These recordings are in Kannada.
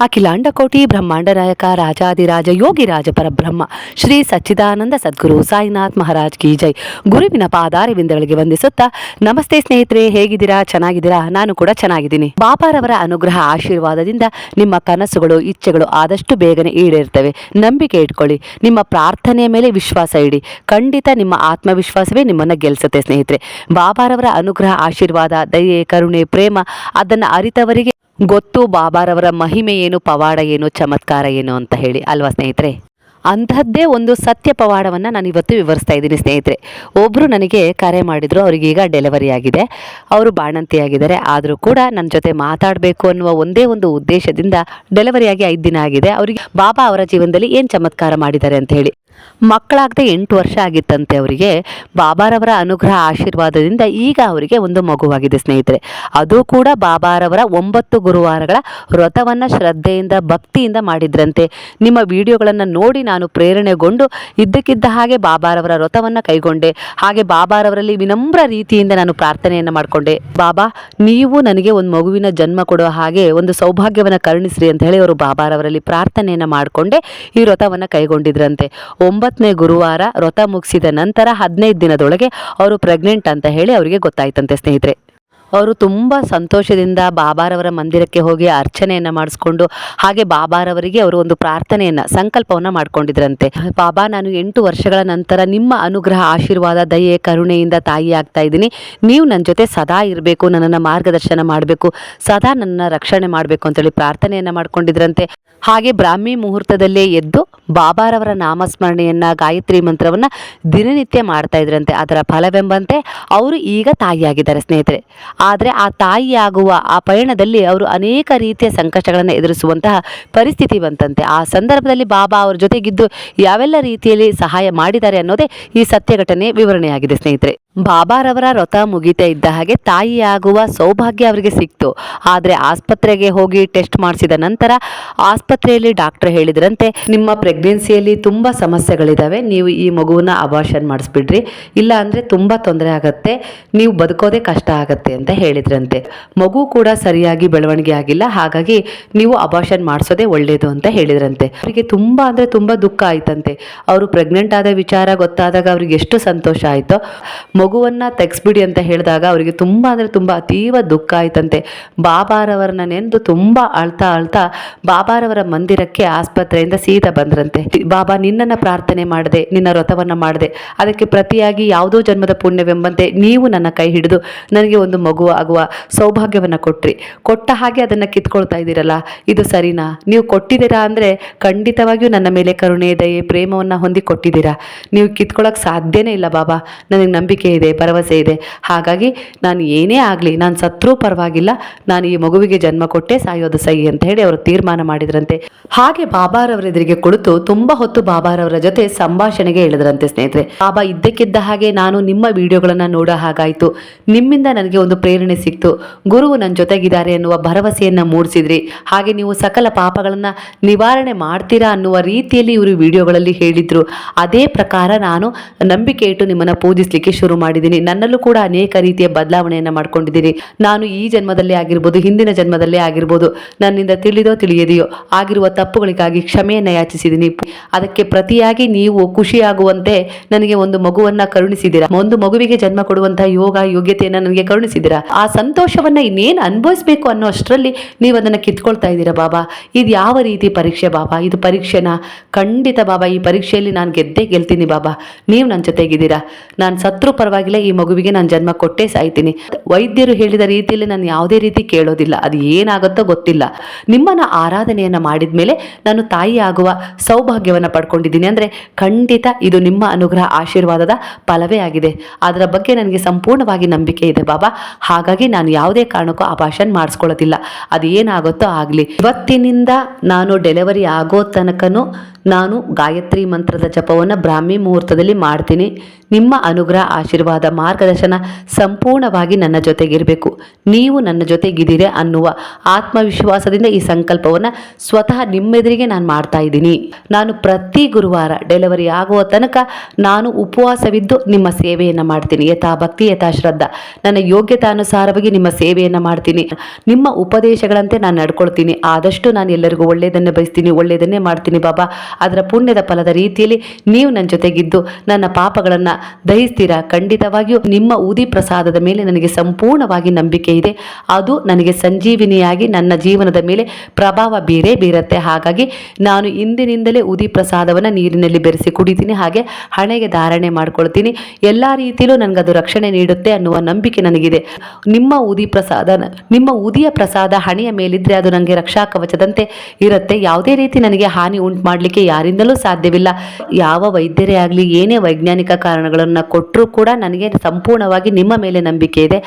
ಅಖಿಲಾಂಡ ಕೋಟಿ ಬ್ರಹ್ಮಾಂಡ ನಾಯಕ ರಾಜಾದಿರಾಜ ಯೋಗಿರಾಜ ಪರಬ್ರಹ್ಮ, ಶ್ರೀ ಸಚ್ಚಿದಾನಂದ ಸದ್ಗುರು ಸಾಯಿನಾಥ್ ಮಹಾರಾಜ್ ಕಿ ಜೈ. ಗುರುವಿನ ಪಾದಾರವಿಂದಗಳಿಗೆ ವಂದಿಸುತ್ತಾ, ನಮಸ್ತೆ ಸ್ನೇಹಿತರೆ, ಹೇಗಿದ್ದೀರಾ? ಚೆನ್ನಾಗಿದ್ದೀರಾ? ನಾನು ಕೂಡ ಚೆನ್ನಾಗಿದ್ದೀನಿ. ಬಾಬಾರವರ ಅನುಗ್ರಹ ಆಶೀರ್ವಾದದಿಂದ ನಿಮ್ಮ ಕನಸುಗಳು, ಇಚ್ಛೆಗಳು ಆದಷ್ಟು ಬೇಗನೆ ಈಡೇರ್ತವೆ. ನಂಬಿಕೆ ಇಟ್ಕೊಳ್ಳಿ. ನಿಮ್ಮ ಪ್ರಾರ್ಥನೆಯ ಮೇಲೆ ವಿಶ್ವಾಸ ಇಡಿ. ಖಂಡಿತ ನಿಮ್ಮ ಆತ್ಮವಿಶ್ವಾಸವೇ ನಿಮ್ಮನ್ನು ಗೆಲ್ಲಿಸುತ್ತೆ ಸ್ನೇಹಿತರೆ. ಬಾಬಾರವರ ಅನುಗ್ರಹ, ಆಶೀರ್ವಾದ, ದಯೆ, ಕರುಣೆ, ಪ್ರೇಮ ಅದನ್ನು ಅರಿತವರಿಗೆ ಗೊತ್ತು ಬಾಬಾರವರ ಮಹಿಮೆ ಏನು, ಪವಾಡ ಏನು, ಚಮತ್ಕಾರ ಏನು ಅಂತ ಹೇಳಿ. ಅಲ್ವಾ ಸ್ನೇಹಿತರೆ? ಅಂಥದ್ದೇ ಒಂದು ಸತ್ಯ ಪವಾಡವನ್ನು ನಾನು ಇವತ್ತು ವಿವರಿಸ್ತಾ ಇದ್ದೀನಿ ಸ್ನೇಹಿತರೆ. ಒಬ್ಬರು ನನಗೆ ಕರೆ ಮಾಡಿದರು ಅವರಿಗೀಗ ಡೆಲಿವರಿ ಆಗಿದೆ. ಅವರು ಬಾಣಂತಿಯಾಗಿದ್ದಾರೆ. ಆದರೂ ಕೂಡ ನನ್ನ ಜೊತೆ ಮಾತಾಡಬೇಕು ಅನ್ನುವ ಒಂದೇ ಒಂದು ಉದ್ದೇಶದಿಂದ ಡೆಲಿವರಿಯಾಗಿ ಐದು ದಿನ ಆಗಿದೆ. ಅವರಿಗೆ ಬಾಬಾ ಅವರ ಜೀವನದಲ್ಲಿ ಏನು ಚಮತ್ಕಾರ ಮಾಡಿದ್ದಾರೆ ಅಂತ ಹೇಳಿ. ಮಕ್ಕಳಾಗದೆ ಎಂಟು ವರ್ಷ ಆಗಿತ್ತಂತೆ ಅವರಿಗೆ. ಬಾಬಾರವರ ಅನುಗ್ರಹ ಆಶೀರ್ವಾದದಿಂದ ಈಗ ಅವರಿಗೆ ಒಂದು ಮಗುವಾಗಿದೆ, ಸ್ನೇಹಿತರೆ. ಅದು ಕೂಡ ಬಾಬಾರವರ ಒಂಬತ್ತು ಗುರುವಾರಗಳ ವ್ರತವನ್ನು ಶ್ರದ್ಧೆಯಿಂದ, ಭಕ್ತಿಯಿಂದ ಮಾಡಿದ್ರಂತೆ. ನಿಮ್ಮ ವಿಡಿಯೋಗಳನ್ನು ನೋಡಿ ನಾನು ಪ್ರೇರಣೆಗೊಂಡು ಇದ್ದಕ್ಕಿದ್ದ ಹಾಗೆ ಬಾಬಾರವರ ವ್ರತವನ್ನು ಕೈಗೊಂಡೆ. ಹಾಗೆ ಬಾಬಾರವರಲ್ಲಿ ವಿನಮ್ರ ರೀತಿಯಿಂದ ನಾನು ಪ್ರಾರ್ಥನೆಯನ್ನು ಮಾಡಿಕೊಂಡೆ. ಬಾಬಾ, ನೀವು ನನಗೆ ಒಂದು ಮಗುವಿನ ಜನ್ಮ ಕೊಡುವ ಹಾಗೆ ಒಂದು ಸೌಭಾಗ್ಯವನ್ನು ಕರುಣಿಸ್ರಿ ಅಂತ ಹೇಳಿ ಅವರು ಬಾಬಾರವರಲ್ಲಿ ಪ್ರಾರ್ಥನೆಯನ್ನು ಮಾಡಿಕೊಂಡೆ, ಈ ವ್ರತವನ್ನು ಕೈಗೊಂಡಿದ್ರಂತೆ. ಒಂಬತ್ತನೇ ಗುರುವಾರ ವ್ರತ ಮುಗಿಸಿದ ನಂತರ ಹದಿನೈದು ದಿನದೊಳಗೆ ಅವರು ಪ್ರೆಗ್ನೆಂಟ್ ಅಂತ ಹೇಳಿ ಅವರಿಗೆ ಗೊತ್ತಾಯ್ತಂತೆ ಸ್ನೇಹಿತರೆ. ಅವರು ತುಂಬ ಸಂತೋಷದಿಂದ ಬಾಬಾರವರ ಮಂದಿರಕ್ಕೆ ಹೋಗಿ ಅರ್ಚನೆಯನ್ನು ಮಾಡಿಸ್ಕೊಂಡು ಹಾಗೆ ಬಾಬಾರವರಿಗೆ ಅವರು ಒಂದು ಪ್ರಾರ್ಥನೆಯನ್ನು, ಸಂಕಲ್ಪವನ್ನು ಮಾಡ್ಕೊಂಡಿದ್ರಂತೆ. ಬಾಬಾ, ನಾನು ಎಂಟು ವರ್ಷಗಳ ನಂತರ ನಿಮ್ಮ ಅನುಗ್ರಹ, ಆಶೀರ್ವಾದ, ದಯೆ, ಕರುಣೆಯಿಂದ ತಾಯಿ ಆಗ್ತಾ ಇದ್ದೀನಿ. ನೀವು ನನ್ನ ಜೊತೆ ಸದಾ ಇರಬೇಕು, ನನ್ನನ್ನು ಮಾರ್ಗದರ್ಶನ ಮಾಡಬೇಕು, ಸದಾ ನನ್ನ ರಕ್ಷಣೆ ಮಾಡಬೇಕು ಅಂತೇಳಿ ಪ್ರಾರ್ಥನೆಯನ್ನು ಮಾಡ್ಕೊಂಡಿದ್ರಂತೆ. ಹಾಗೆ ಬ್ರಾಹ್ಮಿ ಮುಹೂರ್ತದಲ್ಲೇ ಎದ್ದು ಬಾಬಾರವರ ನಾಮಸ್ಮರಣೆಯನ್ನು, ಗಾಯತ್ರಿ ಮಂತ್ರವನ್ನು ದಿನನಿತ್ಯ ಮಾಡ್ತಾ ಇದ್ರಂತೆ. ಅದರ ಫಲವೆಂಬಂತೆ ಅವರು ಈಗ ತಾಯಿಯಾಗಿದ್ದಾರೆ ಸ್ನೇಹಿತರೆ. ಆದರೆ ಆ ತಾಯಿಯಾಗುವ ಆ ಪಯಣದಲ್ಲಿ ಅವರು ಅನೇಕ ರೀತಿಯ ಸಂಕಷ್ಟಗಳನ್ನು ಎದುರಿಸುವಂತಹ ಪರಿಸ್ಥಿತಿ ಬಂತಂತೆ. ಆ ಸಂದರ್ಭದಲ್ಲಿ ಬಾಬಾ ಅವರ ಜೊತೆಗಿದ್ದು ಯಾವೆಲ್ಲ ರೀತಿಯಲ್ಲಿ ಸಹಾಯ ಮಾಡಿದ್ದಾರೆ ಅನ್ನೋದೇ ಈ ಸತ್ಯ ಘಟನೆ ವಿವರಣೆಯಾಗಿದೆ ಸ್ನೇಹಿತರೆ. ಬಾಬಾರವರ ವ್ರತ ಮುಗಿತಾ ಇದ್ದ ಹಾಗೆ ತಾಯಿಯಾಗುವ ಸೌಭಾಗ್ಯ ಅವರಿಗೆ ಸಿಕ್ತು. ಆದರೆ ಆಸ್ಪತ್ರೆಗೆ ಹೋಗಿ ಟೆಸ್ಟ್ ಮಾಡಿಸಿದ ನಂತರ ಆಸ್ಪತ್ರೆಯಲ್ಲಿ ಡಾಕ್ಟರ್ ಹೇಳಿದ್ರಂತೆ, ನಿಮ್ಮ ಪ್ರೆಗ್ನೆನ್ಸಿಯಲ್ಲಿ ತುಂಬ ಸಮಸ್ಯೆಗಳಿದ್ದಾವೆ ನೀವು ಈ ಮಗುವನ್ನ ಅಬಾರ್ಷನ್ ಮಾಡಿಸ್ಬಿಡ್ರಿ. ಇಲ್ಲ ಅಂದರೆ ತುಂಬ ತೊಂದರೆ ಆಗುತ್ತೆ, ನೀವು ಬದುಕೋದೇ ಕಷ್ಟ ಆಗುತ್ತೆ ಅಂತ ಹೇಳಿದ್ರಂತೆ. ಮಗು ಕೂಡ ಸರಿಯಾಗಿ ಬೆಳವಣಿಗೆ ಆಗಿಲ್ಲ, ಹಾಗಾಗಿ ನೀವು ಅಬಾರ್ಷನ್ ಮಾಡಿಸೋದೇ ಒಳ್ಳೆಯದು ಅಂತ ಹೇಳಿದ್ರಂತೆ. ಅವರಿಗೆ ತುಂಬ ಅಂದರೆ ತುಂಬ ದುಃಖ ಆಯ್ತಂತೆ. ಅವರು ಪ್ರೆಗ್ನೆಂಟ್ ಆದ ವಿಚಾರ ಗೊತ್ತಾದಾಗ ಅವ್ರಿಗೆ ಎಷ್ಟು ಸಂತೋಷ ಆಯಿತೋ. ಮಗುವನ್ನ ತೆಗ್ಸ್ಬಿಡಿ ಅಂತ ಹೇಳಿದಾಗ ಅವರಿಗೆ ತುಂಬ ಅಂದರೆ ತುಂಬ ಅತೀವ ದುಃಖ ಆಯ್ತಂತೆ. ಬಾಬಾರವರನ್ನ ನೆಂದು ತುಂಬ ಅಳ್ತಾ ಅಳ್ತಾ ಬಾಬಾರವರ ಮಂದಿರಕ್ಕೆ ಆಸ್ಪತ್ರೆಯಿಂದ ಸೀದಾ ಬಂದ್ರಂತೆ. ಬಾಬಾ ನಿನ್ನನ್ನು ಪ್ರಾರ್ಥನೆ ಮಾಡಿದೆ, ನಿನ್ನ ವ್ರತವನ್ನ ಮಾಡದೆ. ಅದಕ್ಕೆ ಪ್ರತಿಯಾಗಿ ಯಾವುದೋ ಜನ್ಮದ ಪುಣ್ಯವೆಂಬಂತೆ ನೀವು ನನ್ನ ಕೈ ಹಿಡಿದು ನನಗೆ ಒಂದು ಮಗು ಆಗುವ ಸೌಭಾಗ್ಯವನ್ನು ಕೊಟ್ರಿ. ಕೊಟ್ಟ ಹಾಗೆ ಅದನ್ನು ಕಿತ್ಕೊಳ್ತಾ ಇದ್ದೀರಲ್ಲ, ಇದು ಸರಿನಾ? ನೀವು ಕೊಟ್ಟಿದ್ದೀರಾ ಅಂದರೆ ಖಂಡಿತವಾಗಿಯೂ ನನ್ನ ಮೇಲೆ ಕರುಣೆ, ದಯೆ, ಪ್ರೇಮವನ್ನು ಹೊಂದಿ ಕೊಟ್ಟಿದ್ದೀರಾ? ನೀವು ಕಿತ್ಕೊಳ್ಳೋಕೆ ಸಾಧ್ಯನೇ ಇಲ್ಲ ಬಾಬಾ. ನನಗೆ ನಂಬಿಕೆ ಇದೆ, ಭರವಸೆ ಇದೆ. ಹಾಗಾಗಿ ನಾನು ಏನೇ ಆಗಲಿ, ನಾನು ಸತ್ರೂ ಪರವಾಗಿಲ್ಲ. ನಾನು ಈ ಮಗುವಿಗೆ ಜನ್ಮ ಕೊಟ್ಟೆ, ಸಾಯೋದು ಸಹಿ ಅಂತ ಹೇಳಿ ಅವರು ತೀರ್ಮಾನ ಮಾಡಿದ್ರಂತೆ. ಹಾಗೆ ಬಾಬಾರವರ ಎದುರಿಗೆ ಕುಳಿತು ತುಂಬಾ ಹೊತ್ತು ಬಾಬಾರವರ ಜೊತೆ ಸಂಭಾಷಣೆಗೆ ಇಳಿದ್ರಂತೆ ಸ್ನೇಹಿತರೆ. ಬಾಬಾ ಇದ್ದಕ್ಕಿದ್ದ ಹಾಗೆ ನಾನು ನಿಮ್ಮ ವಿಡಿಯೋಗಳನ್ನ ನೋಡೋ ಹಾಗಾಯ್ತು. ನಿಮ್ಮಿಂದ ನನಗೆ ಒಂದು ಪ್ರೇರಣೆ ಸಿಕ್ತು. ಗುರುವು ನನ್ನ ಜೊತೆಗಿದ್ದಾರೆ ಅನ್ನುವ ಭರವಸೆಯನ್ನ ಮೂಡಿಸಿದ್ರಿ. ಹಾಗೆ ನೀವು ಸಕಲ ಪಾಪಗಳನ್ನ ನಿವಾರಣೆ ಮಾಡ್ತೀರಾ ಅನ್ನುವ ರೀತಿಯಲ್ಲಿ ಇವರು ವಿಡಿಯೋಗಳಲ್ಲಿ ಹೇಳಿದ್ರು. ಅದೇ ಪ್ರಕಾರ ನಾನು ನಂಬಿಕೆ ಇಟ್ಟು ನಿಮ್ಮನ್ನ ಪೂಜಿಸ್ಲಿಕ್ಕೆ ಶುರು ಮಾಡಿದ್ದೀನಿ. ನನ್ನಲ್ಲೂ ಕೂಡ ಅನೇಕ ರೀತಿಯ ಬದಲಾವಣೆಯನ್ನು ಮಾಡ್ಕೊಂಡಿದ್ದೀನಿ ನಾನು ಈ ಜನ್ಮದಲ್ಲೇ ಆಗಿರ್ಬೋದು, ಹಿಂದಿನ ಜನ್ಮದಲ್ಲೇ ಆಗಿರ್ಬೋದು, ನನ್ನಿಂದ ತಿಳಿದೋ ತಿಳಿಯದೆಯೋ ಆಗಿರುವ ತಪ್ಪುಗಳಿಗಾಗಿ ಕ್ಷಮೆಯನ್ನ ಯಾಚಿಸಿದ್ದೀನಿ. ಅದಕ್ಕೆ ಪ್ರತಿಯಾಗಿ ನೀವು ಖುಷಿಯಾಗುವಂತೆ ನನಗೆ ಒಂದು ಮಗುವನ್ನ ಕರುಣಿಸಿದ್ದೀರಾ? ಒಂದು ಮಗುವಿಗೆ ಜನ್ಮ ಕೊಡುವಂತಹ ಯೋಗ, ಯೋಗ್ಯತೆಯನ್ನ ನನಗೆ ಕರುಣಿಸಿದ್ದೀರಾ? ಆ ಸಂತೋಷವನ್ನ ಇನ್ನೇನು ಅನುಭವಿಸಬೇಕು ಅನ್ನೋ ಅಷ್ಟರಲ್ಲಿ ನೀವು ಅದನ್ನ ಕಿತ್ಕೊಳ್ತಾ ಇದ್ದೀರಾ ಬಾಬಾ? ಇದು ಯಾವ ರೀತಿ ಪರೀಕ್ಷೆ ಬಾಬಾ? ಇದು ಪರೀಕ್ಷೆನಾ? ಖಂಡಿತ ಬಾಬಾ, ಈ ಪರೀಕ್ಷೆಯಲ್ಲಿ ನಾನು ಗೆದ್ದೇ ಗೆಲ್ತೀನಿ ಬಾಬಾ. ನೀವು ನನ್ನ ಜೊತೆಗಿದ್ದೀರಾ? ನಾನು ಸತ್ರು ಪರವಾಗಿಲ್ಲ, ಈ ಮಗುವಿಗೆ ನಾನು ಜನ್ಮ ಕೊಟ್ಟೇ ಸಾಯ್ತೀನಿ. ವೈದ್ಯರು ಹೇಳಿದ ರೀತಿಯಲ್ಲಿ ನಾನು ಯಾವುದೇ ರೀತಿ ಕೇಳೋದಿಲ್ಲ. ಅದು ಏನಾಗುತ್ತೋ ಗೊತ್ತಿಲ್ಲ. ನಿಮ್ಮನ್ನ ಆರಾಧನೆಯನ್ನ ಮಾಡಿದ ಮೇಲೆ ನಾನು ತಾಯಿ ಆಗುವ ಸೌಭಾಗ್ಯವನ್ನು ಪಡ್ಕೊಂಡಿದ್ದೀನಿ. ಅಂದರೆ ಖಂಡಿತ ಇದು ನಿಮ್ಮ ಅನುಗ್ರಹ ಆಶೀರ್ವಾದದ ಫಲವೇ ಆಗಿದೆ. ಅದರ ಬಗ್ಗೆ ನನಗೆ ಸಂಪೂರ್ಣವಾಗಿ ನಂಬಿಕೆ ಇದೆ ಬಾಬಾ. ಹಾಗಾಗಿ ನಾನು ಯಾವುದೇ ಕಾರಣಕ್ಕೂ ಅಭಾಷನ್ ಮಾಡಿಸ್ಕೊಳ್ಳೋದಿಲ್ಲ. ಅದು ಏನಾಗುತ್ತೋ ಆಗಲಿ. ಇವತ್ತಿನಿಂದ ನಾನು ಡೆಲಿವರಿ ಆಗೋ ತನಕನೂ ನಾನು ಗಾಯತ್ರಿ ಮಂತ್ರದ ಜಪವನ್ನು ಬ್ರಾಹ್ಮಿ ಮುಹೂರ್ತದಲ್ಲಿ ಮಾಡ್ತೀನಿ. ನಿಮ್ಮ ಅನುಗ್ರಹ ಆಶೀರ್ವಾದ ಮಾರ್ಗದರ್ಶನ ಸಂಪೂರ್ಣವಾಗಿ ನನ್ನ ಜೊತೆಗಿರಬೇಕು. ನೀವು ನನ್ನ ಜೊತೆಗಿದ್ದೀರಿ ಅನ್ನುವ ಆತ್ಮವಿಶ್ವಾಸದಿಂದ ಈ ಸಂಕಲ್ಪವನ್ನು ಸ್ವತಃ ನಿಮ್ಮೆದುರಿಗೆ ನಾನು ಮಾಡ್ತಾ ಇದ್ದೀನಿ. ನಾನು ಪ್ರತಿ ಗುರುವಾರ ಡೆಲಿವರಿ ಆಗುವ ತನಕ ನಾನು ಉಪವಾಸವಿದ್ದು ನಿಮ್ಮ ಸೇವೆಯನ್ನು ಮಾಡ್ತೀನಿ. ಯಥಾ ಭಕ್ತಿ ಯಥಾ ಶ್ರದ್ಧಾ ನನ್ನ ಯೋಗ್ಯತಾನುಸಾರವಾಗಿ ನಿಮ್ಮ ಸೇವೆಯನ್ನು ಮಾಡ್ತೀನಿ. ನಿಮ್ಮ ಉಪದೇಶಗಳಂತೆ ನಾನು ನಡ್ಕೊಳ್ತೀನಿ. ಆದಷ್ಟು ನಾನು ಎಲ್ಲರಿಗೂ ಒಳ್ಳೆಯದನ್ನೇ ಬಯಸ್ತೀನಿ, ಒಳ್ಳೆಯದನ್ನೇ ಮಾಡ್ತೀನಿ ಬಾಬಾ. ಅದರ ಪುಣ್ಯದ ಫಲದ ರೀತಿಯಲ್ಲಿ ನೀವು ನನ್ನ ಜೊತೆಗಿದ್ದು ನನ್ನ ಪಾಪಗಳನ್ನು ದಹಿಸ್ತೀರಾ ಖಂಡಿತವಾಗಿಯೂ ನಿಮ್ಮ ಊದಿ ಪ್ರಸಾದದ ಮೇಲೆ ನನಗೆ ಸಂಪೂರ್ಣವಾಗಿ ನಂಬಿಕೆ ಇದೆ. ಅದು ನನಗೆ ಸಂಜೀವಿನಿಯಾಗಿ ನನ್ನ ಜೀವನದ ಮೇಲೆ ಪ್ರಭಾವ ಬೀರೇ ಬೀರತ್ತೆ. ಹಾಗಾಗಿ ನಾನು ಇಂದಿನಿಂದಲೇ ಉದಿ ಪ್ರಸಾದವನ್ನು ನೀರಿನಲ್ಲಿ ಬೆರೆಸಿ ಕುಡಿತೀನಿ. ಹಾಗೆ ಹಣೆಗೆ ಧಾರಣೆ ಮಾಡ್ಕೊಳ್ತೀನಿ. ಎಲ್ಲ ರೀತಿಯಲ್ಲೂ ನನಗದು ರಕ್ಷಣೆ ನೀಡುತ್ತೆ ಅನ್ನುವ ನಂಬಿಕೆ ನನಗಿದೆ. ನಿಮ್ಮ ಉದಿ ಪ್ರಸಾದ, ನಿಮ್ಮ ಉದಿಯ ಪ್ರಸಾದ ಹಣೆಯ ಮೇಲಿದ್ರೆ ಅದು ನನಗೆ ರಕ್ಷಾ ಕವಚದಂತೆ ಇರುತ್ತೆ. ಯಾವುದೇ ರೀತಿ ನನಗೆ ಹಾನಿ ಉಂಟು ಮಾಡಲಿಕ್ಕೆ ಯಾರಿಂದಲೂ ಸಾಧ್ಯವಿಲ್ಲ. ಯಾವ ವೈದ್ಯರೇ ಆಗಲಿ, ಏನೇ ವೈಜ್ಞಾನಿಕ ಕಾರಣಗಳನ್ನು ಕೊಟ್ಟರೂ ಕೂಡ ನನಗೆ ಸಂಪೂರ್ಣವಾಗಿ ನಿಮ್ಮ ಮೇಲೆ ನಂಬಿಕೆ ಇದೆ.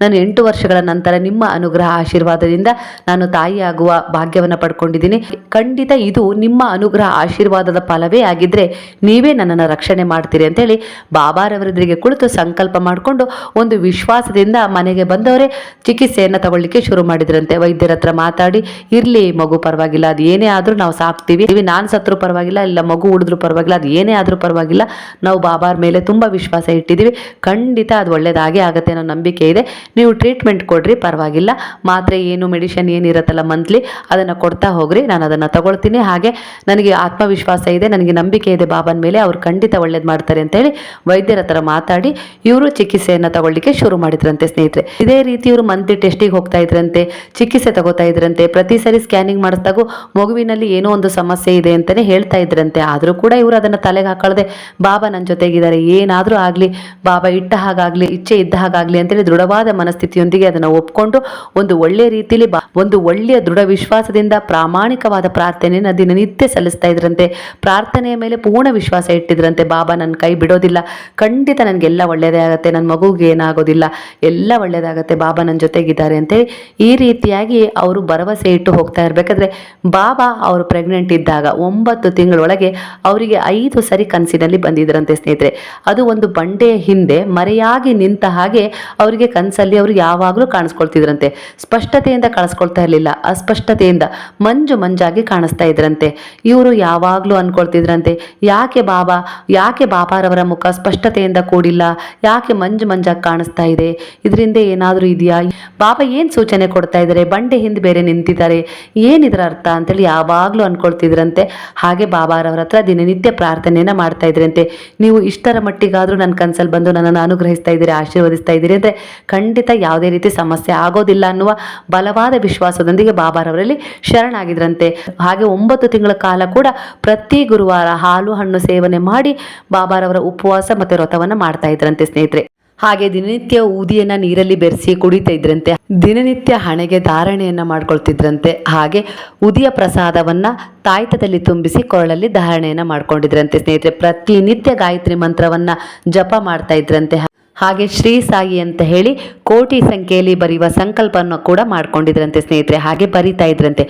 ನಾನು ಎಂಟು ವರ್ಷಗಳ ನಂತರ ನಿಮ್ಮ ಅನುಗ್ರಹ ಆಶೀರ್ವಾದದಿಂದ ನಾನು ತಾಯಿಯಾಗುವ ಭಾಗ್ಯವನ್ನು ಪಡ್ಕೊಂಡಿದ್ದೀನಿ. ಖಂಡಿತ ಇದು ನಿಮ್ಮ ಅನುಗ್ರಹ ಆಶೀರ್ವಾದದ ಫಲವೇ ಆಗಿದ್ರೆ ನೀವೇ ನನ್ನನ್ನು ರಕ್ಷಣೆ ಮಾಡ್ತೀರಿ ಅಂತೇಳಿ ಬಾಬಾರವರೆದ್ರಿಗೆ ಕುಳಿತು ಸಂಕಲ್ಪ ಮಾಡಿಕೊಂಡು ಒಂದು ವಿಶ್ವಾಸದಿಂದ ಮನೆಗೆ ಬಂದವರೇ ಚಿಕಿತ್ಸೆಯನ್ನು ತಗೊಳ್ಳಿಕ್ಕೆ ಶುರು ಮಾಡಿದ್ರಂತೆ. ವೈದ್ಯರ ಹತ್ರ ಮಾತಾಡಿ, ಇರಲಿ ಮಗು ಪರವಾಗಿಲ್ಲ, ಅದು ಏನೇ ಆದರೂ ನಾವು ಸಾಕ್ತೀವಿ. ನಾನು ಸತ್ರು ಪರವಾಗಿಲ್ಲ, ಇಲ್ಲ ಮಗು ಉಳಿದ್ರು ಪರವಾಗಿಲ್ಲ, ಅದು ಏನೇ ಆದರೂ ಪರವಾಗಿಲ್ಲ. ನಾವು ಬಾಬಾರ ಮೇಲೆ ತುಂಬ ವಿಶ್ವಾಸ ಇಟ್ಟಿದ್ದೀವಿ. ಖಂಡಿತ ಅದು ಒಳ್ಳೆಯದಾಗೇ ಆಗುತ್ತೆ ಅನ್ನೋ ನಂಬಿಕೆ ಇದೆ. ನೀವು ಟ್ರೀಟ್ಮೆಂಟ್ ಕೊಡ್ರಿ, ಪರವಾಗಿಲ್ಲ. ಮಾತ್ರೆ ಏನು ಮೆಡಿಷನ್ ಏನಿರುತ್ತಲ್ಲ ಮಂತ್ಲಿ ಅದನ್ನು ಕೊಡ್ತಾ ಹೋಗ್ರಿ. ನಾನು ಅದನ್ನು ತಗೊಳ್ತೀನಿ. ಹಾಗೆ ನನಗೆ ಆತ್ಮವಿಶ್ವಾಸ ಇದೆ, ನನಗೆ ನಂಬಿಕೆ ಇದೆ ಬಾಬನ ಮೇಲೆ. ಅವ್ರು ಖಂಡಿತ ಒಳ್ಳೇದು ಮಾಡ್ತಾರೆ ಅಂತೇಳಿ ವೈದ್ಯರ ಹತ್ರ ಮಾತಾಡಿ, ಇವರು ಚಿಕಿತ್ಸೆಯನ್ನು ತಗೊಳ್ಳಿಕ್ಕೆ ಶುರು ಮಾಡಿದ್ರಂತೆ ಸ್ನೇಹಿತರೆ. ಇದೇ ರೀತಿ ಇವರು ಮಂತ್ಲಿ ಟೆಸ್ಟಿಗೆ ಹೋಗ್ತಾ ಇದ್ರಂತೆ, ಚಿಕಿತ್ಸೆ ತಗೋತಾ ಇದ್ರಂತೆ, ಪ್ರತಿ ಸರಿ ಸ್ಕ್ಯಾನಿಂಗ್ ಮಾಡಿಸಿದಾಗೂ ಮಗುವಿನಲ್ಲಿ ಏನೋ ಒಂದು ಸಮಸ್ಯೆ ಇದೆ ಅಂತಲೇ ಹೇಳ್ತಾ ಇದ್ರಂತೆ. ಆದರೂ ಕೂಡ ಇವರು ಅದನ್ನು ತಲೆಗೆ ಹಾಕೊಳ್ಳದೆ ಬಾಬಾ ನನ್ನ ಜೊತೆಗಿದ್ದಾರೆ ಏನಾದರೂ ಆಗಲಿ, ಬಾಬಾ ಇಟ್ಟ ಹಾಗಾಗಲಿ, ಇಚ್ಛೆ ಇದ್ದ ಹಾಗಾಗಲಿ ಅಂತೇಳಿ ದೃಢವಾದ ಮನಸ್ಥಿತಿಯೊಂದಿಗೆ ಅದನ್ನು ಒಪ್ಕೊಂಡು ಒಂದು ಒಳ್ಳೆಯ ರೀತಿಯಲ್ಲಿ ಒಂದು ಒಳ್ಳೆಯ ದೃಢ ವಿಶ್ವಾಸದಿಂದ ಪ್ರಾಮಾಣಿಕವಾದ ಪ್ರಾರ್ಥನೆಯನ್ನು ದಿನನಿತ್ಯ ಸಲ್ಲಿಸ್ತಾ ಇದ್ರಂತೆ. ಪ್ರಾರ್ಥನೆಯ ಮೇಲೆ ಪೂರ್ಣ ವಿಶ್ವಾಸ ಇಟ್ಟಿದ್ರಂತೆ. ಬಾಬಾ ನನ್ನ ಕೈ ಬಿಡೋದಿಲ್ಲ. ಖಂಡಿತ ನನಗೆಲ್ಲ ಒಳ್ಳೆಯದೇ ಆಗುತ್ತೆ. ನನ್ನ ಮಗುಗೆ ಏನಾಗೋದಿಲ್ಲ. ಎಲ್ಲ ಒಳ್ಳೆಯದಾಗತ್ತೆ. ಬಾಬಾ ನನ್ನ ಜೊತೆಗಿದ್ದಾರೆ ಅಂತೇಳಿ ಈ ರೀತಿಯಾಗಿ ಅವರು ಭರವಸೆ ಇಟ್ಟು ಹೋಗ್ತಾ ಇರಬೇಕಾದ್ರೆ ಬಾಬಾ ಅವರು ಪ್ರೆಗ್ನೆಂಟ್ ಇದ್ದಾಗ ಒಂಬತ್ತು ತಿಂಗಳೊಳಗೆ ಅವರಿಗೆ ಐದು ಸರಿ ಕನಸಿನಲ್ಲಿ ಬಂದಿದ್ರಂತೆ ಸ್ನೇಹಿತರೆ. ಅದು ಒಂದು ಬಂಡೆಯ ಹಿಂದೆ ಮರೆಯಾಗಿ ನಿಂತ ಹಾಗೆ ಅವರಿಗೆ ಕನಸಲ್ಲಿ ಅವರು ಯಾವಾಗಲೂ ಕಾಣಿಸ್ಕೊಳ್ತಿದ್ರಂತೆ. ಸ್ಪಷ್ಟತೆಯಿಂದ ಕಾಣಿಸ್ಕೊಳ್ತಾ ಇರಲಿಲ್ಲ. ಅಸ್ಪಷ್ಟತೆಯಿಂದ ಮಂಜು ಮಂಜಾಗಿ ಕಾಣಿಸ್ತಾ ಇದ್ರಂತೆ. ಇವರು ಯಾವಾಗಲೂ ಅನ್ಕೊಳ್ತಿದ್ರಂತೆ. ಯಾಕೆ ಬಾಬಾ, ಯಾಕೆ ಬಾಬಾರವರ ಮುಖ ಸ್ಪಷ್ಟತೆಯಿಂದ ಕೂಡಿಲ್ಲ? ಯಾಕೆ ಮಂಜು ಮಂಜಾಗಿ ಕಾಣಿಸ್ತಾ ಇದೆ? ಇದರಿಂದ ಏನಾದರೂ ಇದೆಯಾ? ಬಾಬಾ ಏನು ಸೂಚನೆ ಕೊಡ್ತಾ ಇದ್ದಾರೆ ಬಂಡೆ ಹಿಂದೆ ಬೇರೆ ನಿಂತಿದ್ದಾರೆ. ಏನಿದ್ರ ಅರ್ಥ ಅಂತೇಳಿ ಯಾವಾಗಲೂ ಅನ್ಕೊಳ್ತಿದ್ರಂತೆ. ಹಾಗೆ ಬಾಬಾರವರ ಹತ್ರ ದಿನನಿತ್ಯ ಪ್ರಾರ್ಥನೆಯನ್ನು ಮಾಡ್ತಾ ಇದ್ರಂತೆ. ನೀವು ಇಷ್ಟರ ಮಟ್ಟಿಗಾದರೂ ನನ್ನ ಕನ್ಸಲ್ಲಿ ಬಂದು ನನ್ನನ್ನು ಅನುಗ್ರಹಿಸ್ತಾ ಇದ್ದೀರಿ, ಆಶೀರ್ವದಿಸ್ತಾ ಇದ್ದೀರಿ ಅಂದರೆ ಖಂಡಿತ ಯಾವುದೇ ರೀತಿ ಸಮಸ್ಯೆ ಆಗೋದಿಲ್ಲ ಅನ್ನುವ ಬಲವಾದ ವಿಶ್ವಾಸದೊಂದಿಗೆ ಬಾಬಾರವರಲ್ಲಿ ಶರಣಾಗಿದ್ರಂತೆ. ಹಾಗೆ ಒಂಬತ್ತು ತಿಂಗಳ ಕಾಲ ಕೂಡ ಪ್ರತಿ ಗುರುವಾರ ಹಾಲು ಹಣ್ಣು ಸೇವನೆ ಮಾಡಿ ಬಾಬಾರವರ ಉಪವಾಸ ಮತ್ತು ವ್ರತವನ್ನು ಮಾಡ್ತಾ ಇದ್ರಂತೆ ಸ್ನೇಹಿತರೆ. ಹಾಗೆ ದಿನನಿತ್ಯ ಊದಿಯನ್ನ ನೀರಲ್ಲಿ ಬೆರೆಸಿ ಕುಡಿತಾ ಇದ್ರಂತೆ. ದಿನನಿತ್ಯ ಹಣೆಗೆ ಧಾರಣೆಯನ್ನ ಮಾಡ್ಕೊಳ್ತಿದ್ರಂತೆ. ಹಾಗೆ ಉದಿಯ ಪ್ರಸಾದವನ್ನ ತಾಯ್ತದಲ್ಲಿ ತುಂಬಿಸಿ ಕೊರಳಲ್ಲಿ ಧಾರಣೆಯನ್ನ ಮಾಡ್ಕೊಂಡಿದ್ರಂತೆ. ಸ್ನೇಹಿತರೆ, ಪ್ರತಿನಿತ್ಯ ಗಾಯತ್ರಿ ಮಂತ್ರವನ್ನ ಜಪ ಮಾಡ್ತಾ ಇದ್ರಂತೆ. ಹಾಗೆ ಶ್ರೀ ಸಾಯಿ ಅಂತ ಹೇಳಿ ಕೋಟಿ ಸಂಖ್ಯೆಯಲ್ಲಿ ಬರೆಯುವ ಸಂಕಲ್ಪವನ್ನು ಕೂಡ ಮಾಡ್ಕೊಂಡಿದ್ರಂತೆ ಸ್ನೇಹಿತರೆ, ಹಾಗೆ ಬರಿತಾ ಇದ್ರಂತೆ.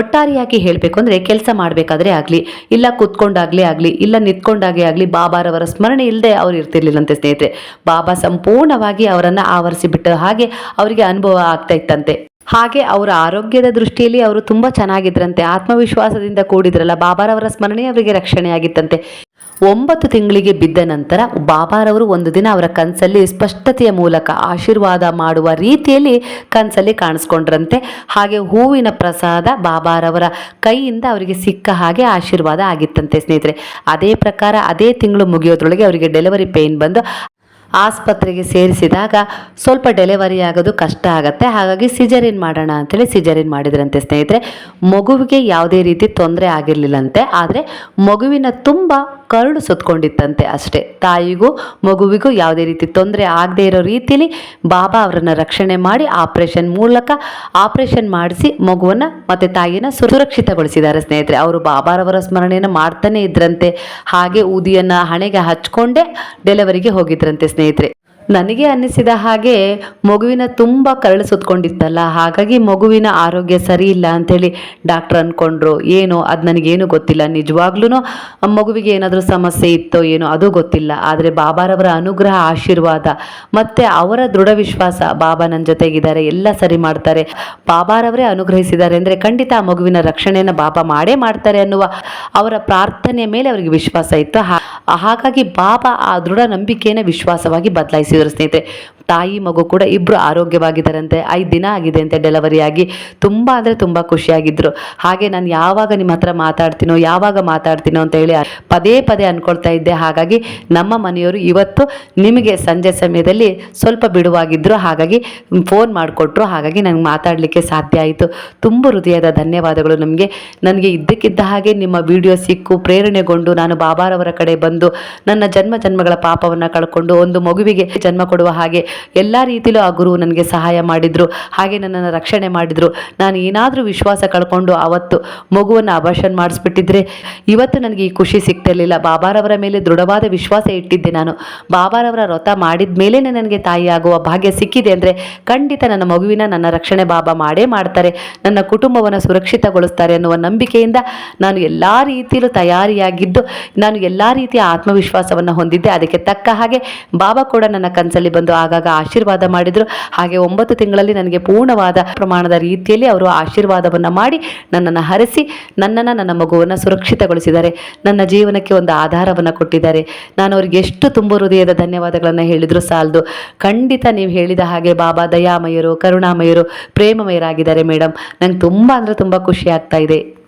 ಒಟ್ಟಾರೆಯಾಗಿ ಹೇಳಬೇಕು ಅಂದರೆ ಕೆಲಸ ಮಾಡಬೇಕಾದ್ರೆ ಆಗಲಿ, ಇಲ್ಲ ಕೂತ್ಕೊಂಡಾಗಲೇ ಆಗಲಿ, ಇಲ್ಲ ನಿಂತ್ಕೊಂಡಾಗೇ ಆಗಲಿ ಬಾಬಾರವರ ಸ್ಮರಣೆ ಇಲ್ಲದೆ ಅವ್ರು ಇರ್ತಿರ್ಲಿಲ್ಲಂತೆ ಸ್ನೇಹಿತರೆ. ಬಾಬಾ ಸಂಪೂರ್ಣವಾಗಿ ಅವರನ್ನು ಆವರಿಸಿಬಿಟ್ಟ ಹಾಗೆ ಅವರಿಗೆ ಅನುಭವ ಆಗ್ತಾ ಇತ್ತಂತೆ. ಹಾಗೆ ಅವರ ಆರೋಗ್ಯದ ದೃಷ್ಟಿಯಲ್ಲಿ ಅವರು ತುಂಬ ಚೆನ್ನಾಗಿದ್ರಂತೆ, ಆತ್ಮವಿಶ್ವಾಸದಿಂದ ಕೂಡಿದ್ರಲ್ಲ, ಬಾಬಾರವರ ಸ್ಮರಣೆ ಅವರಿಗೆ ರಕ್ಷಣೆಯಾಗಿತ್ತಂತೆ. ಒಂಬತ್ತು ತಿಂಗಳಿಗೆ ಬಿದ್ದ ನಂತರ ಬಾಬಾರವರು ಒಂದು ದಿನ ಅವರ ಕನಸಲ್ಲಿ ಸ್ಪಷ್ಟತೆಯ ಮೂಲಕ ಆಶೀರ್ವಾದ ಮಾಡುವ ರೀತಿಯಲ್ಲಿ ಕನಸಲ್ಲಿ ಕಾಣಿಸ್ಕೊಂಡ್ರಂತೆ. ಹಾಗೆ ಹೂವಿನ ಪ್ರಸಾದ ಬಾಬಾರವರ ಕೈಯಿಂದ ಅವರಿಗೆ ಸಿಕ್ಕ ಹಾಗೆ ಆಶೀರ್ವಾದ ಆಗಿತ್ತಂತೆ ಸ್ನೇಹಿತರೆ. ಅದೇ ಪ್ರಕಾರ ಅದೇ ತಿಂಗಳು ಮುಗಿಯೋದ್ರೊಳಗೆ ಅವರಿಗೆ ಡೆಲಿವರಿ ಪೇಯ್ನ್ ಬಂದು ಆಸ್ಪತ್ರೆಗೆ ಸೇರಿಸಿದಾಗ ಸ್ವಲ್ಪ ಡೆಲಿವರಿ ಆಗೋದು ಕಷ್ಟ ಆಗುತ್ತೆ. ಹಾಗಾಗಿ ಸಿಜರಿನ್ ಮಾಡೋಣ ಅಂತೇಳಿ ಸಿಜರಿನ್ ಮಾಡಿದ್ರಂತೆ ಸ್ನೇಹಿತರೆ. ಮಗುವಿಗೆ ಯಾವುದೇ ರೀತಿ ತೊಂದರೆ ಆಗಿರಲಿಲ್ಲಂತೆ. ಆದರೆ ಮಗುವಿನ ತುಂಬ ಕರುಳು ಸುತ್ಕೊಂಡಿತ್ತಂತೆ ಅಷ್ಟೇ. ತಾಯಿಗೂ ಮಗುವಿಗೂ ಯಾವುದೇ ರೀತಿ ತೊಂದರೆ ಆಗದೇ ಇರೋ ರೀತಿಯಲ್ಲಿ ಬಾಬಾ ಅವರನ್ನು ರಕ್ಷಣೆ ಮಾಡಿ ಆಪರೇಷನ್ ಮೂಲಕ ಆಪರೇಷನ್ ಮಾಡಿಸಿ ಮಗುವನ್ನು ಮತ್ತು ತಾಯಿಯನ್ನು ಸುರಕ್ಷಿತಗೊಳಿಸಿದ್ದಾರೆ ಸ್ನೇಹಿತರೆ. ಅವರು ಬಾಬಾರವರ ಸ್ಮರಣೆಯನ್ನು ಮಾಡ್ತಾನೆ ಇದ್ರಂತೆ. ಹಾಗೆ ಊದಿಯನ್ನು ಹಣೆಗೆ ಹಚ್ಕೊಂಡೇ ಡೆಲಿವರಿಗೆ ಹೋಗಿದ್ರಂತೆ ಸ್ನೇಹಿತರೆ. ನನಗೆ ಅನ್ನಿಸಿದ ಹಾಗೆ ಮಗುವಿನ ತುಂಬ ಕರಳು ಸುತ್ಕೊಂಡಿತ್ತಲ್ಲ, ಹಾಗಾಗಿ ಮಗುವಿನ ಆರೋಗ್ಯ ಸರಿ ಇಲ್ಲ ಅಂಥೇಳಿ ಡಾಕ್ಟ್ರ್ ಅಂದ್ಕೊಂಡ್ರು. ಏನು, ಅದು ನನಗೇನು ಗೊತ್ತಿಲ್ಲ. ನಿಜವಾಗ್ಲೂ ಮಗುವಿಗೆ ಏನಾದರೂ ಸಮಸ್ಯೆ ಇತ್ತೋ ಏನೋ, ಅದು ಗೊತ್ತಿಲ್ಲ. ಆದರೆ ಬಾಬಾರವರ ಅನುಗ್ರಹ, ಆಶೀರ್ವಾದ, ಮತ್ತು ಅವರ ದೃಢ ವಿಶ್ವಾಸ, ಬಾಬಾ ನನ್ನ ಜೊತೆಗಿದ್ದಾರೆ, ಎಲ್ಲ ಸರಿ ಮಾಡ್ತಾರೆ. ಬಾಬಾರವರೇ ಅನುಗ್ರಹಿಸಿದ್ದಾರೆ ಅಂದರೆ ಖಂಡಿತ ಆ ಮಗುವಿನ ರಕ್ಷಣೆಯನ್ನು ಬಾಬಾ ಮಾಡೇ ಮಾಡ್ತಾರೆ ಅನ್ನುವ ಅವರ ಪ್ರಾರ್ಥನೆಯ ಮೇಲೆ ಅವರಿಗೆ ವಿಶ್ವಾಸ ಇತ್ತು. ಹಾಗಾಗಿ ಬಾಬಾ ಆ ದೃಢ ನಂಬಿಕೆಯನ್ನು ವಿಶ್ವಾಸವಾಗಿ ಬದಲಾಯಿಸಿದರು. ಸ್ನೇಹಿತರೆ ತಾಯಿ ಮಗು ಕೂಡ ಇಬ್ಬರು ಆರೋಗ್ಯವಾಗಿದ್ದಾರಂತೆ. ಐದು ದಿನ ಆಗಿದೆ ಅಂತೆ ಡೆಲಿವರಿ ಆಗಿ. ತುಂಬ ಅಂದರೆ ತುಂಬ ಖುಷಿಯಾಗಿದ್ದರು ಹಾಗೆ ನಾನು ಯಾವಾಗ ನಿಮ್ಮ ಹತ್ರ ಮಾತಾಡ್ತೀನೋ, ಯಾವಾಗ ಮಾತಾಡ್ತೀನೋ ಅಂತ ಹೇಳಿ ಪದೇ ಪದೇ ಅಂದ್ಕೊಳ್ತಾ ಇದ್ದೆ. ಹಾಗಾಗಿ ನಮ್ಮ ಮನೆಯವರು ಇವತ್ತು ನಿಮಗೆ ಸಂಜೆ ಸಮಯದಲ್ಲಿ ಸ್ವಲ್ಪ ಬಿಡುವಾಗಿದ್ದರು ಹಾಗಾಗಿ ಫೋನ್ ಮಾಡಿಕೊಟ್ರು. ಹಾಗಾಗಿ ನನಗೆ ಮಾತಾಡಲಿಕ್ಕೆ ಸಾಧ್ಯ ಆಯಿತು. ತುಂಬ ಹೃದಯದ ಧನ್ಯವಾದಗಳು ನಮಗೆ. ನನಗೆ ಇದ್ದಕ್ಕಿದ್ದ ಹಾಗೆ ನಿಮ್ಮ ವಿಡಿಯೋ ಸಿಕ್ಕು, ಪ್ರೇರಣೆಗೊಂಡು ನಾನು ಬಾಬಾರವರ ಕಡೆ ಬಂದು ನನ್ನ ಜನ್ಮ ಜನ್ಮಗಳ ಪಾಪವನ್ನು ಕಳ್ಕೊಂಡು ಒಂದು ಮಗುವಿಗೆ ಜನ್ಮ ಕೊಡುವ ಹಾಗೆ ಎಲ್ಲ ರೀತಿಯಲ್ಲೂ ಆ ಗುರು ನನಗೆ ಸಹಾಯ ಮಾಡಿದರು, ಹಾಗೆ ನನ್ನನ್ನು ರಕ್ಷಣೆ ಮಾಡಿದರು. ನಾನು ಏನಾದರೂ ವಿಶ್ವಾಸ ಕಳ್ಕೊಂಡು ಆವತ್ತು ಮಗುವನ್ನು ಅಭಾಷಣ ಮಾಡಿಸ್ಬಿಟ್ಟಿದ್ರೆ ಇವತ್ತು ನನಗೆ ಈ ಖುಷಿ ಸಿಗ್ತಿರಲಿಲ್ಲ. ಬಾಬಾರವರ ಮೇಲೆ ದೃಢವಾದ ವಿಶ್ವಾಸ ಇಟ್ಟಿದ್ದೆ ನಾನು. ಬಾಬಾರವರ ವ್ರತ ಮಾಡಿದ ಮೇಲೇ ನನಗೆ ತಾಯಿ ಆಗುವ ಭಾಗ್ಯ ಸಿಕ್ಕಿದೆ ಅಂದರೆ ಖಂಡಿತ ನನ್ನ ಮಗುವಿನ ನನ್ನ ರಕ್ಷಣೆ ಬಾಬಾ ಮಾಡೇ ಮಾಡ್ತಾರೆ. ನನ್ನ ಕುಟುಂಬವನ್ನು ಸುರಕ್ಷಿತಗೊಳಿಸ್ತಾರೆ ಅನ್ನುವ ನಂಬಿಕೆಯಿಂದ ನಾನು ಎಲ್ಲ ರೀತಿಯಲ್ಲೂ ತಯಾರಿಯಾಗಿದ್ದು, ನಾನು ಎಲ್ಲ ರೀತಿಯ ಆತ್ಮವಿಶ್ವಾಸವನ್ನು ಹೊಂದಿದ್ದೆ. ಅದಕ್ಕೆ ತಕ್ಕ ಹಾಗೆ ಬಾಬಾ ಕೂಡ ನನ್ನ ಕನಸಲ್ಲಿ ಬಂದು ಆಗಾಗ ಆಶೀರ್ವಾದ ಮಾಡಿದರು. ಹಾಗೆ ಒಂಬತ್ತು ತಿಂಗಳಲ್ಲಿ ನನಗೆ ಪೂರ್ಣವಾದ ಪ್ರಮಾಣದ ರೀತಿಯಲ್ಲಿ ಅವರು ಆಶೀರ್ವಾದವನ್ನು ಮಾಡಿ ನನ್ನನ್ನು ಹರಿಸಿ, ನನ್ನನ್ನು ನನ್ನ ಮಗುವನ್ನು ಸುರಕ್ಷಿತಗೊಳಿಸಿದ್ದಾರೆ. ನನ್ನ ಜೀವನಕ್ಕೆ ಒಂದು ಆಧಾರವನ್ನು ಕೊಟ್ಟಿದ್ದಾರೆ. ನಾನು ಅವರಿಗೆ ಎಷ್ಟು ತುಂಬ ಹೃದಯದ ಧನ್ಯವಾದಗಳನ್ನು ಹೇಳಿದರೂ ಸಾಲದು. ಖಂಡಿತ ನೀವು ಹೇಳಿದ ಹಾಗೆ ಬಾಬಾ ದಯಾಮಯರು, ಕರುಣಾಮಯರು, ಪ್ರೇಮಮಯರಾಗಿದ್ದಾರೆ ಮೇಡಮ್ ನಂಗೆ ತುಂಬ ಅಂದರೆ ತುಂಬ ಖುಷಿ ಆಗ್ತಾ ಇದೆ.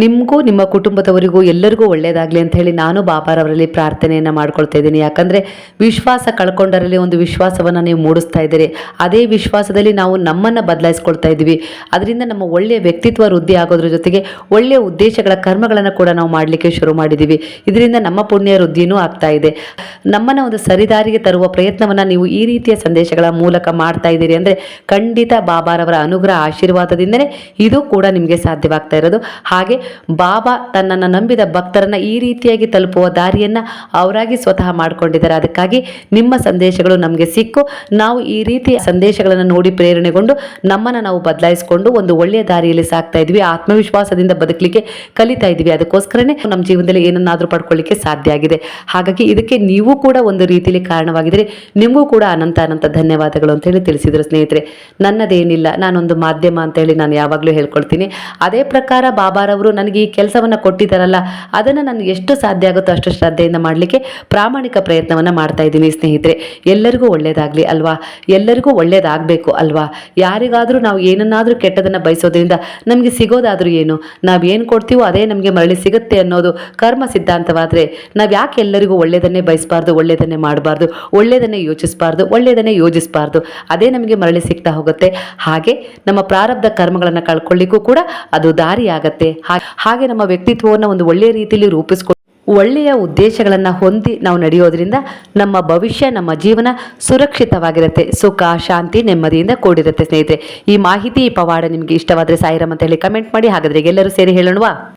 ನಿಮಗೂ, ನಿಮ್ಮ ಕುಟುಂಬದವರಿಗೂ ಎಲ್ಲರಿಗೂ ಒಳ್ಳೆಯದಾಗಲಿ ಅಂತ ಹೇಳಿ ನಾನು ಬಾಬಾರವರಲ್ಲಿ ಪ್ರಾರ್ಥನೆಯನ್ನು ಮಾಡ್ಕೊಳ್ತಾ ಇದ್ದೀನಿ. ಯಾಕಂದರೆ ವಿಶ್ವಾಸ ಕಳ್ಕೊಂಡರಲ್ಲಿ ಒಂದು ವಿಶ್ವಾಸವನ್ನು ನೀವು ಮೂಡಿಸ್ತಾ ಇದ್ದೀರಿ. ಅದೇ ವಿಶ್ವಾಸದಲ್ಲಿ ನಾವು ನಮ್ಮನ್ನು ಬದಲಾಯಿಸ್ಕೊಳ್ತಾ ಇದ್ದೀವಿ. ಅದರಿಂದ ನಮ್ಮ ಒಳ್ಳೆಯ ವ್ಯಕ್ತಿತ್ವ ವೃದ್ಧಿ ಆಗೋದ್ರ ಜೊತೆಗೆ ಒಳ್ಳೆಯ ಉದ್ದೇಶಗಳ ಕರ್ಮಗಳನ್ನು ಕೂಡ ನಾವು ಮಾಡಲಿಕ್ಕೆ ಶುರು ಮಾಡಿದ್ದೀವಿ. ಇದರಿಂದ ನಮ್ಮ ಪುಣ್ಯ ವೃದ್ಧಿಯೂ ಆಗ್ತಾ ಇದೆ. ನಮ್ಮನ್ನು ಒಂದು ಸರಿದಾರಿಗೆ ತರುವ ಪ್ರಯತ್ನವನ್ನು ನೀವು ಈ ರೀತಿಯ ಸಂದೇಶಗಳ ಮೂಲಕ ಮಾಡ್ತಾ ಇದ್ದೀರಿ ಅಂದರೆ ಖಂಡಿತ ಬಾಬಾರವರ ಅನುಗ್ರಹ ಆಶೀರ್ವಾದದಿಂದಲೇ ಇದು ಕೂಡ ನಿಮಗೆ ಸಾಧ್ಯವಾಗ್ತಾ ಇರೋದು. ಹಾಗೆ ಬಾಬಾ ತನ್ನನ್ನು ನಂಬಿದ ಭಕ್ತರನ್ನ ಈ ರೀತಿಯಾಗಿ ತಲುಪುವ ದಾರಿಯನ್ನು ಅವರಾಗಿ ಸ್ವತಃ ಮಾಡಿಕೊಂಡಿದ್ದಾರೆ. ಅದಕ್ಕಾಗಿ ನಿಮ್ಮ ಸಂದೇಶಗಳು ನಮಗೆ ಸಿಕ್ಕು. ನಾವು ಈ ರೀತಿಯ ಸಂದೇಶಗಳನ್ನು ನೋಡಿ ಪ್ರೇರಣೆಗೊಂಡು ನಮ್ಮನ್ನು ನಾವು ಬದಲಾಯಿಸಿಕೊಂಡು ಒಂದು ಒಳ್ಳೆಯ ದಾರಿಯಲ್ಲಿ ಸಾಕ್ತಾ ಇದ್ವಿ. ಆತ್ಮವಿಶ್ವಾಸದಿಂದ ಬದುಕಲಿಕ್ಕೆ ಕಲಿತಾ ಇದ್ವಿ. ಅದಕ್ಕೋಸ್ಕರನೇ ನಮ್ಮ ಜೀವನದಲ್ಲಿ ಏನನ್ನಾದರೂ ಪಡ್ಕೊಳ್ಳಿಕ್ಕೆ ಸಾಧ್ಯ ಆಗಿದೆ. ಹಾಗಾಗಿ ಇದಕ್ಕೆ ನೀವು ಕೂಡ ಒಂದು ರೀತಿಯಲ್ಲಿ ಕಾರಣವಾಗಿದ್ದರೆ ನಿಮಗೂ ಕೂಡ ಅನಂತ ಅನಂತ ಧನ್ಯವಾದಗಳು ಅಂತ ಹೇಳಿ ತಿಳಿಸಿದರು ಸ್ನೇಹಿತರೆ. ನನ್ನದೇನಿಲ್ಲ, ನಾನೊಂದು ಮಾಧ್ಯಮ ಅಂತ ಹೇಳಿ ನಾನು ಯಾವಾಗಲೂ ಹೇಳ್ಕೊಳ್ತೀನಿ. ಅದೇ ಪ್ರಕಾರ ಬಾಬಾರವರು ನನಗೆ ಈ ಕೆಲಸವನ್ನು ಕೊಟ್ಟಿದ್ದಾರಲ್ಲ, ಅದನ್ನು ನನಗೆ ಎಷ್ಟು ಸಾಧ್ಯ ಆಗುತ್ತೋ ಅಷ್ಟು ಶ್ರದ್ಧೆಯಿಂದ ಮಾಡಲಿಕ್ಕೆ ಪ್ರಾಮಾಣಿಕ ಪ್ರಯತ್ನವನ್ನು ಮಾಡ್ತಾ ಇದ್ದೀನಿ ಸ್ನೇಹಿತರೆ. ಎಲ್ಲರಿಗೂ ಒಳ್ಳೆಯದಾಗಲಿ ಅಲ್ವಾ? ಎಲ್ಲರಿಗೂ ಒಳ್ಳೆಯದಾಗಬೇಕು ಅಲ್ವಾ? ಯಾರಿಗಾದರೂ ನಾವು ಏನನ್ನಾದರೂ ಕೆಟ್ಟದನ್ನು ಬಯಸೋದ್ರಿಂದ ನಮಗೆ ಸಿಗೋದಾದರೂ ಏನು? ನಾವು ಏನು ಕೊಡ್ತೀವೋ ಅದೇ ನಮಗೆ ಮರಳಿ ಸಿಗುತ್ತೆ ಅನ್ನೋದು ಕರ್ಮ ಸಿದ್ಧಾಂತವಾದರೆ ನಾವು ಯಾಕೆ ಎಲ್ಲರಿಗೂ ಒಳ್ಳೆಯದನ್ನೇ ಬಯಸಬಾರ್ದು ಒಳ್ಳೆಯದನ್ನೇ ಮಾಡಬಾರ್ದು ಒಳ್ಳೆಯದನ್ನೇ ಯೋಚಿಸಬಾರ್ದು ಒಳ್ಳೆಯದನ್ನೇ ಯೋಜಿಸಬಾರ್ದು, ಅದೇ ನಮಗೆ ಮರಳಿ ಸಿಗ್ತಾ ಹೋಗುತ್ತೆ. ಹಾಗೆ ನಮ್ಮ ಪ್ರಾರಬ್ಧ ಕರ್ಮಗಳನ್ನು ಕಳ್ಕೊಳ್ಳಿಕ್ಕೂ ಕೂಡ ಅದು ದಾರಿಯಾಗತ್ತೆ. ಹಾಗೆ ನಮ್ಮ ವ್ಯಕ್ತಿತ್ವವನ್ನು ಒಂದು ಒಳ್ಳೆಯ ರೀತಿಯಲ್ಲಿ ರೂಪಿಸ್ಕೊಂಡು ಒಳ್ಳೆಯ ಉದ್ದೇಶಗಳನ್ನು ಹೊಂದಿ ನಾವು ನಡೆಯೋದ್ರಿಂದ ನಮ್ಮ ಭವಿಷ್ಯ, ನಮ್ಮ ಜೀವನ ಸುರಕ್ಷಿತವಾಗಿರುತ್ತೆ. ಸುಖ, ಶಾಂತಿ, ನೆಮ್ಮದಿಯಿಂದ ಕೂಡಿರುತ್ತೆ ಸ್ನೇಹಿತರೆ. ಈ ಮಾಹಿತಿ, ಈ ಪವಾಡ ನಿಮಗೆ ಇಷ್ಟವಾದರೆ ಸಾಯಿರಾಮ್ ಅಂತ ಹೇಳಿ ಕಮೆಂಟ್ ಮಾಡಿ. ಹಾಗಾದ್ರೆ ಎಲ್ಲರೂ ಸೇರಿ ಹೇಳೋಣವಾ?